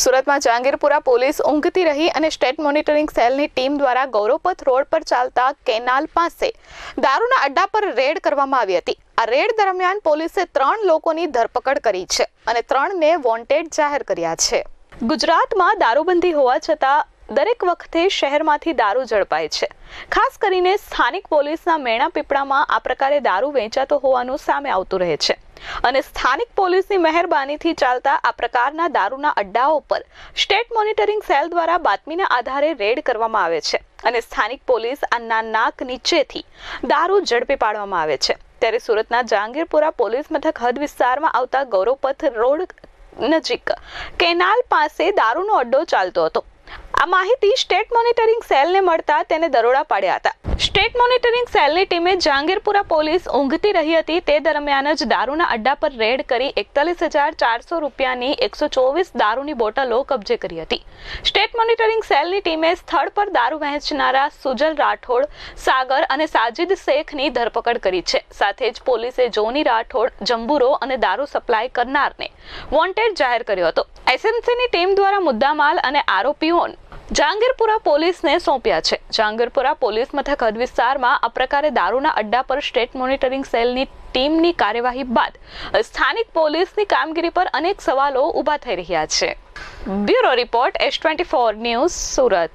સુરતમાં જહાંગીરપુરા પોલીસ ઊંઘતી રહી અને સ્ટેટ મોનિટરિંગ સેલની ટીમ દ્વારા ગૌરવપથ રોડ પર ચાલતા કેનાલ પાસે દારૂના અડ્ડા પર રેડ કરવામાં આવી હતી. આ રેડ દરમિયાન પોલીસે ત્રણ લોકોની ધરપકડ કરી છે અને ત્રણને વોન્ટેડ જાહેર કર્યા છે. ગુજરાતમાં દારૂબંધી હોવા છતાં દરેક વખતે શહેરમાંથી દારૂ ઝડપાય છે. ખાસ કરીને સ્થાનિક પોલીસના મેણા પીપળામાં આ પ્રકારે દારૂ વેચાતો હોવાનું સામે આવતું રહે છે. અને સ્થાનિક પોલીસની મહેરબાનીથી ચાલતા આ પ્રકારના દારૂના અડ્ડાઓ પર સ્ટેટ મોનિટરિંગ સેલ દ્વારા બાતમીના આધારે રેડ કરવામાં આવે છે અને સ્થાનિક પોલીસ આના નાક નીચેથી દારૂ ઝડપી પાડવામાં આવે છે. ત્યારે સુરતના જહાંગીરપુરા પોલીસ મથક હદ વિસ્તારમાં આવતા ગૌરવપથ રોડ નજીક કેનાલ પાસે દારૂનો અડ્ડો ચાલતો હતો. આ માહિતી સ્ટેટ મોનિટરિંગ સેલને મળતા તેને દરોડા પાડ્યા હતા. સ્ટેટ મોનિટરિંગ સેલની ટીમે જાંગીરપુરા પોલીસ ઊંઘતી રહી હતી. તે દરમિયાન જ દારૂના અડ્ડા પર રેડ કરી એકતાલીસ હજાર ચારસો રૂપિયાની એકસો ચોવીસ દારૂની બોટલો કબજે કરી હતી. સ્ટેટ મોનિટરિંગ સેલની ટીમે સ્થળ પર દારૂ વહેંચનારા સુજલ રાઠોડ, સાગર અને સાજિદ શેખની ધરપકડ કરી છે. સાથે જ પોલીસે જોની રાઠોડ, જંબુરો અને દારૂ સપ્લાય કરનારને વોન્ટેડ જાહેર કર્યો હતો. એસએમસીની ટીમ દ્વારા મુદ્દામાલ અને આરોપીઓ જહાંગીરપુરા પોલીસને સોંપ્યા છે. જાંગીરપુરા પોલીસ મથક હદ વિસ્તારમાં આ પ્રકારે દારૂના અડ્ડા પર સ્ટેટ મોનિટરિંગ સેલની ટીમની કાર્યવાહી બાદ સ્થાનિક પોલીસની કામગીરી પર અનેક સવાલો ઊભા થઈ રહ્યા છે. Bureau report, S twenty four news, Surat.